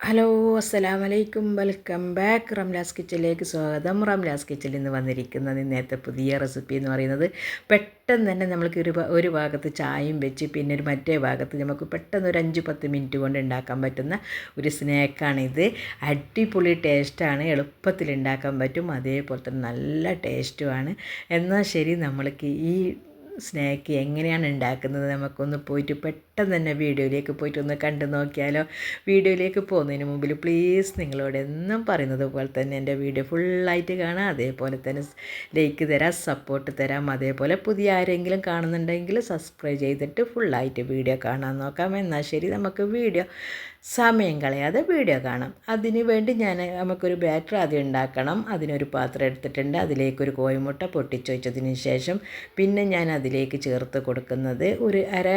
Hello അസ്സലാം വലൈക്കും welcome back. Ramla's കിച്ചനിലേക്ക് സ്വാഗതം. റംലാസ് കിച്ചനിൽ നിന്ന് വന്നിരിക്കുന്നത് ഇന്നത്തെ പുതിയ റെസിപ്പി എന്ന് പറയുന്നത് പെട്ടെന്ന് തന്നെ നമ്മൾക്ക് ഒരു ഒരു ഭാഗത്ത് ചായയും വെച്ച് പിന്നെ ഒരു മറ്റേ ഭാഗത്ത് നമുക്ക് പെട്ടെന്ന് ഒരു അഞ്ച് പത്ത് മിനിറ്റ് കൊണ്ട് ഉണ്ടാക്കാൻ പറ്റുന്ന ഒരു സ്നാക്കാണിത്. അടിപൊളി ടേസ്റ്റാണ്. എളുപ്പത്തിൽ ഉണ്ടാക്കാൻ പറ്റും. അതേപോലെ തന്നെ നല്ല ടേസ്റ്റുമാണ്. എന്നാൽ ശരി നമ്മൾക്ക് ഈ സ്നാക്ക് എങ്ങനെയാണ് ഉണ്ടാക്കുന്നത് നമുക്കൊന്ന് പോയിട്ട് പെട്ടെന്ന് തന്നെ വീഡിയോയിലേക്ക് പോയിട്ട് ഒന്ന് കണ്ടു നോക്കിയാലോ. വീഡിയോയിലേക്ക് പോകുന്നതിന് മുമ്പിൽ പ്ലീസ് നിങ്ങളോട് എന്നും പറയുന്നത് പോലെ തന്നെ എന്റെ വീഡിയോ ഫുള്ളായിട്ട് കാണാം. അതേപോലെ തന്നെ ലൈക്ക് തരാം സപ്പോർട്ട് തരാം. അതേപോലെ പുതിയ ആരെങ്കിലും കാണുന്നുണ്ടെങ്കിൽ സബ്സ്ക്രൈബ് ചെയ്തിട്ട് ഫുള്ളായിട്ട് വീഡിയോ കാണാൻ നോക്കാം. എന്നാൽ ശരി നമുക്ക് വീഡിയോ സമയം കളയാതെ വീഡിയോ കാണാം. അതിന് വേണ്ടി ഞാൻ നമുക്കൊരു ബാറ്റർ ആദ്യം ഉണ്ടാക്കണം. അതിനൊരു പാത്രം എടുത്തിട്ടുണ്ട്. അതിലേക്കൊരു കോഴിമുട്ട പൊട്ടിച്ചൊഴിച്ചതിന് ശേഷം പിന്നെ ഞാൻ അതിലേക്ക് ചേർത്ത് കൊടുക്കുന്നത് ഒരു അര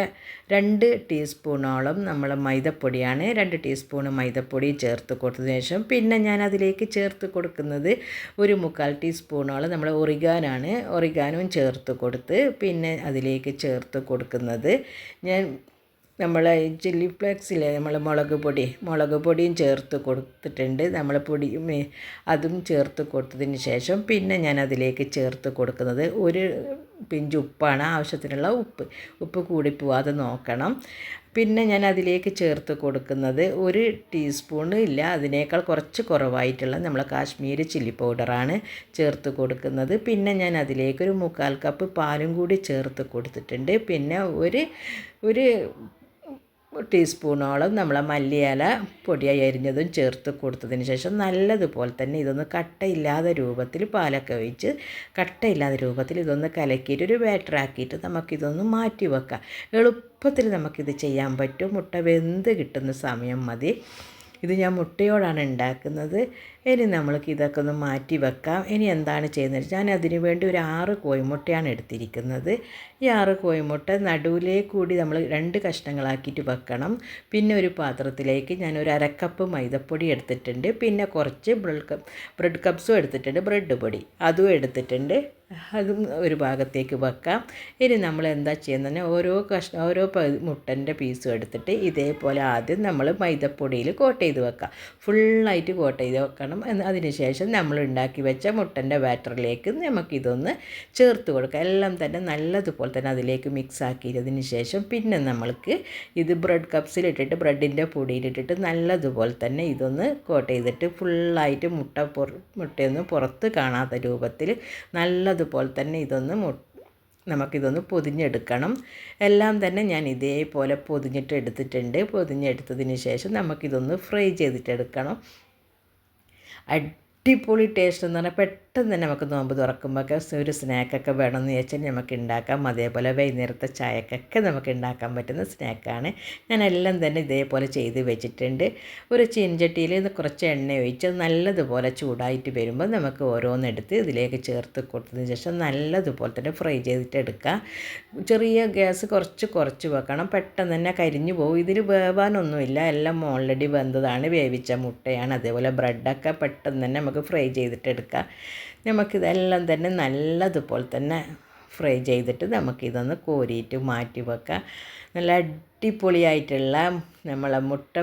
രണ്ട് ടീസ്പൂണോളം നമ്മൾ മൈദപ്പൊടിയാണ്. രണ്ട് ടീസ്പൂൺ മൈദപ്പൊടി ചേർത്ത് കൊടുത്തതിന് ശേഷം പിന്നെ ഞാൻ അതിലേക്ക് ചേർത്ത് കൊടുക്കുന്നത് ഒരു മുക്കാൽ ടീസ്പൂണോളം നമ്മൾ ഒറിഗാനാണ് ഒറിഗാനും ചേർത്ത് കൊടുത്ത് പിന്നെ അതിലേക്ക് ചേർത്ത് കൊടുക്കുന്നത് ഞാൻ നമ്മൾ ചില്ലി ഫ്ലേക്സിലെ നമ്മൾ മുളക് പൊടി. മുളക് പൊടിയും ചേർത്ത് കൊടുത്തിട്ടുണ്ട്. നമ്മൾ പൊടി അതും ചേർത്ത് കൊടുത്തതിന് ശേഷം പിന്നെ ഞാൻ അതിലേക്ക് ചേർത്ത് കൊടുക്കുന്നത് ഒരു പിഞ്ച് ഉപ്പാണ് ആവശ്യത്തിനുള്ള ഉപ്പ്. ഉപ്പ് കൂടി പോവാതെ നോക്കണം. പിന്നെ ഞാൻ അതിലേക്ക് ചേർത്ത് കൊടുക്കുന്നത് ഒരു ടീസ്പൂൺ ഇല്ല. അതിനേക്കാൾ കുറച്ച് കുറവായിട്ടുള്ള നമ്മൾ കാശ്മീരി ചില്ലി പൗഡറാണ് ചേർത്ത് കൊടുക്കുന്നത്. പിന്നെ ഞാൻ അതിലേക്ക് ഒരു മുക്കാൽ കപ്പ് പാലും കൂടി ചേർത്ത് കൊടുത്തിട്ടുണ്ട്. പിന്നെ ഒരു ഒരു ടീസ്പൂണോളം നമ്മൾ മല്ലിയില പൊടിയായി അരിഞ്ഞതും ചേർത്ത് കൊടുത്തതിന് ശേഷം നല്ലതുപോലെ തന്നെ ഇതൊന്ന് കട്ടയില്ലാത്ത രൂപത്തിൽ പാലൊക്കെ ഒഴിച്ച് കട്ടയില്ലാത്ത രൂപത്തിൽ ഇതൊന്ന് കലക്കിയിട്ട് ഒരു ബാറ്ററാക്കിയിട്ട് നമുക്കിതൊന്ന് മാറ്റി വെക്കാം. എളുപ്പത്തിൽ നമുക്കിത് ചെയ്യാൻ പറ്റും. മുട്ട വെന്ത് കിട്ടുന്ന സമയം മതി. ഇത് ഞാൻ മുട്ടയോടാണ് ഉണ്ടാക്കുന്നത്. ഇനി നമ്മൾക്ക് ഇതൊക്കെ ഒന്ന് മാറ്റി വെക്കാം. ഇനി എന്താണ് ചെയ്യുന്നത് ഞാൻ അതിനു വേണ്ടി ഒരു ആറ് കോഴിമുട്ടയാണ് എടുത്തിരിക്കുന്നത്. ഈ ആറ് കോഴിമുട്ട നടുവിലേ കൂടി നമ്മൾ രണ്ട് കഷ്ണങ്ങളാക്കിയിട്ട് വെക്കണം. പിന്നെ ഒരു പാത്രത്തിലേക്ക് ഞാൻ ഒരു അരക്കപ്പ് മൈദപ്പൊടി എടുത്തിട്ടുണ്ട്. പിന്നെ കുറച്ച് ബ്രെഡ് കപ്പ് ബ്രെഡ് കപ്സും എടുത്തിട്ടുണ്ട്. ബ്രെഡ് പൊടി അതും എടുത്തിട്ടുണ്ട്. അതും ഒരു ഭാഗത്തേക്ക് വെക്കാം. ഇനി നമ്മൾ എന്താ ചെയ്യുന്നത് ഓരോ കഷ്ണ ഓരോ മുട്ടന്റെ പീസും എടുത്തിട്ട് ഇതേപോലെ ആദ്യം നമ്മൾ മൈദപ്പൊടിയിൽ കോട്ട് ചെയ്ത് വെക്കാം. ഫുള്ളായിട്ട് കോട്ട് ചെയ്ത് വെക്കണം. എന്ന് അതിന് ശേഷം നമ്മൾ ഉണ്ടാക്കി വെച്ച മുട്ടന്റെ ബാറ്ററിലേക്ക് നമുക്കിതൊന്ന് ചേർത്ത് കൊടുക്കാം. എല്ലാം തന്നെ നല്ലതുപോലെ തന്നെ അതിലേക്ക് മിക്സ് ആക്കിയതിന് ശേഷം പിന്നെ നമ്മൾക്ക് ഇത് ബ്രെഡ് കപ്സിലിട്ടിട്ട് ബ്രെഡിന്റെ പൊടിയിലിട്ടിട്ട് നല്ലതുപോലെ തന്നെ ഇതൊന്ന് കോട്ട് ചെയ്തിട്ട് ഫുള്ളായിട്ട് മുട്ട പുറ മുട്ടയൊന്നും പുറത്ത് കാണാത്ത രൂപത്തിൽ നല്ലതുപോലെ തന്നെ ഇതൊന്ന് മു നമുക്കിതൊന്ന് പൊതിഞ്ഞെടുക്കണം. എല്ലാം തന്നെ ഞാൻ ഇതേപോലെ പൊതിഞ്ഞിട്ട് എടുത്തിട്ടുണ്ട്. പൊതിഞ്ഞെടുത്തതിന് ശേഷം നമുക്കിതൊന്ന് ഫ്രൈ ചെയ്തിട്ടെടുക്കണം അടിപൊളി ടേസ്റ്റ് എന്ന് പറഞ്ഞാൽ പെട്ടെന്ന് തന്നെ നമുക്ക് നോമ്പ് തുറക്കുമ്പോഴൊക്കെ ഒരു സ്നാക്കൊക്കെ വേണമെന്ന് ചോദിച്ചാൽ നമുക്ക് ഉണ്ടാക്കാം അതേപോലെ വൈകുന്നേരത്തെ ചായക്കൊക്കെ നമുക്ക് ഉണ്ടാക്കാൻ പറ്റുന്ന സ്നാക്കാണ്. ഞാൻ എല്ലാം തന്നെ ഇതേപോലെ ചെയ്ത് വെച്ചിട്ടുണ്ട്. ഒരു ചീൻചട്ടിയിൽ കുറച്ച് എണ്ണ ഒഴിച്ച് നല്ലതുപോലെ ചൂടായിട്ട് വരുമ്പോൾ നമുക്ക് ഓരോന്നെടുത്ത് ഇതിലേക്ക് ചേർത്ത് കൊടുത്തതിന് ശേഷം നല്ലതുപോലെ തന്നെ ഫ്രൈ ചെയ്തിട്ട് എടുക്കുക ചെറിയ ഗ്യാസ് കുറച്ച് കുറച്ച് വെക്കണം. പെട്ടെന്ന് തന്നെ കരിഞ്ഞു പോകും ഇതിൽ വേവാനൊന്നുമില്ല. എല്ലാം ഓൾറെഡി വെന്തതാണ്. വേവിച്ച മുട്ടയാണ്. അതേപോലെ ബ്രെഡൊക്കെ പെട്ടെന്ന് തന്നെ നമുക്ക് ഫ്രൈ ചെയ്തിട്ട് എടുക്കാം. നമുക്കിതെല്ലാം തന്നെ നല്ലതുപോലെ തന്നെ ഫ്രൈ ചെയ്തിട്ട് നമുക്കിതൊന്ന് കോരിയിട്ട് മാറ്റി വെക്കാം നല്ല അടിപൊളിയായിട്ടുള്ള നമ്മളെ മുട്ട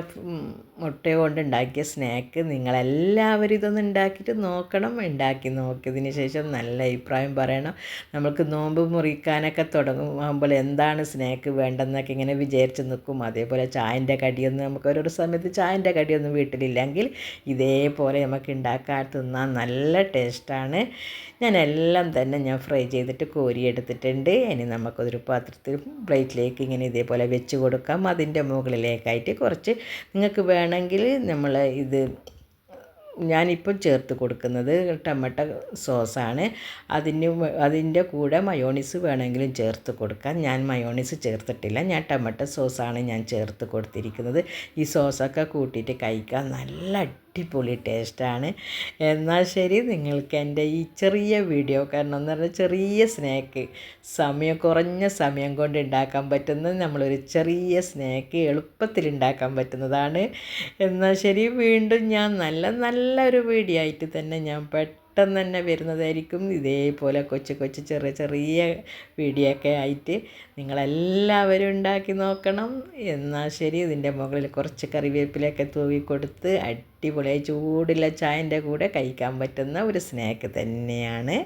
മുട്ട കൊണ്ട് ഉണ്ടാക്കിയ സ്നാക്ക് നിങ്ങളെല്ലാവരും ഇതൊന്ന് ഉണ്ടാക്കിയിട്ട് നോക്കണം. ഉണ്ടാക്കി നോക്കിയതിന് ശേഷം നല്ല അഭിപ്രായം പറയണം. നമ്മൾക്ക് നോമ്പ് മുറിക്കാനൊക്കെ തുടങ്ങുമ്പോൾ എന്താണ് സ്നാക്ക് വേണ്ടെന്നൊക്കെ ഇങ്ങനെ വിചാരിച്ച് നിൽക്കും. അതേപോലെ ചായന്റെ കടിയൊന്നും നമുക്ക് ഓരോരോ സമയത്ത് ചായന്റെ കടിയൊന്നും വീട്ടിലില്ലെങ്കിൽ ഇതേപോലെ നമുക്ക് ഉണ്ടാക്കാൻ തിന്നാൻ നല്ല ടേസ്റ്റാണ്. ഞാൻ എല്ലാം തന്നെ ഞാൻ ഫ്രൈ ചെയ്തിട്ട് കോരിയെടുത്തിട്ടുണ്ട്. ഇനി നമുക്കതൊരു പാത്രത്തിൽ പ്ലേറ്റിലേക്ക് ഇങ്ങനെ ഇതേപോലെ വെച്ച് കൊടുക്കാം. അതിന്റെ മുകളിലേക്കായിട്ട് കുറച്ച് നിങ്ങൾക്ക് വേണമെങ്കിൽ നമ്മൾ ഇത് ഞാനിപ്പം ചേർത്ത് കൊടുക്കുന്നത് ടൊമാറ്റോ സോസാണ്. അതിന് അതിന്റെ കൂടെ മയോണീസ് വേണമെങ്കിലും ചേർത്ത് കൊടുക്കാം. ഞാൻ മയോണീസ് ചേർത്തിട്ടില്ല. ഞാൻ ടൊമാറ്റോ സോസാണ് ഞാൻ ചേർത്ത് കൊടുത്തിരിക്കുന്നത്. ഈ സോസൊക്കെ കൂട്ടിയിട്ട് കഴിക്കാൻ നല്ല അടിപൊളി ടേസ്റ്റാണ്. എന്നാൽ ശരി നിങ്ങൾക്ക് എന്റെ ഈ ചെറിയ വീഡിയോ കാരണം എന്ന് പറഞ്ഞാൽ ചെറിയ സ്നാക്ക് സമയം കുറഞ്ഞ സമയം കൊണ്ട് ഉണ്ടാക്കാൻ പറ്റുന്ന നമ്മളൊരു ചെറിയ സ്നാക്ക് എളുപ്പത്തിൽ ഉണ്ടാക്കാൻ പറ്റുന്നതാണ്. എന്നാൽ ശരി വീണ്ടും ഞാൻ നല്ല നല്ലൊരു വീഡിയോ ആയിട്ട് തന്നെ ഞാൻ പെട്ടെന്ന് പെട്ടെന്ന് തന്നെ വരുന്നതായിരിക്കും. ഇതേപോലെ കൊച്ചു കൊച്ചു ചെറിയ ചെറിയ വീഡിയോ ഒക്കെ ആയിട്ട് നിങ്ങളെല്ലാവരും ഉണ്ടാക്കി നോക്കണം. എന്നാൽ ശരി ഇതിന്റെ മുകളിൽ കുറച്ച് കറിവേപ്പിലൊക്കെ തൂവി കൊടുത്ത് അടിപൊളിയായി ചൂടുള്ള ചായന്റെ കൂടെ കഴിക്കാൻ പറ്റുന്ന ഒരു സ്നാക്ക് തന്നെയാണ്.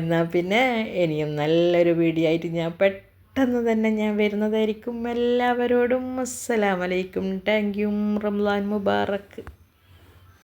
എന്നാൽ പിന്നെ ഇനിയും നല്ലൊരു വീഡിയോ ആയിട്ട് ഞാൻ പെട്ടെന്ന് തന്നെ ഞാൻ വരുന്നതായിരിക്കും. എല്ലാവരോടും അസ്സലാമലൈക്കും. Thank you Ramadan Mubarak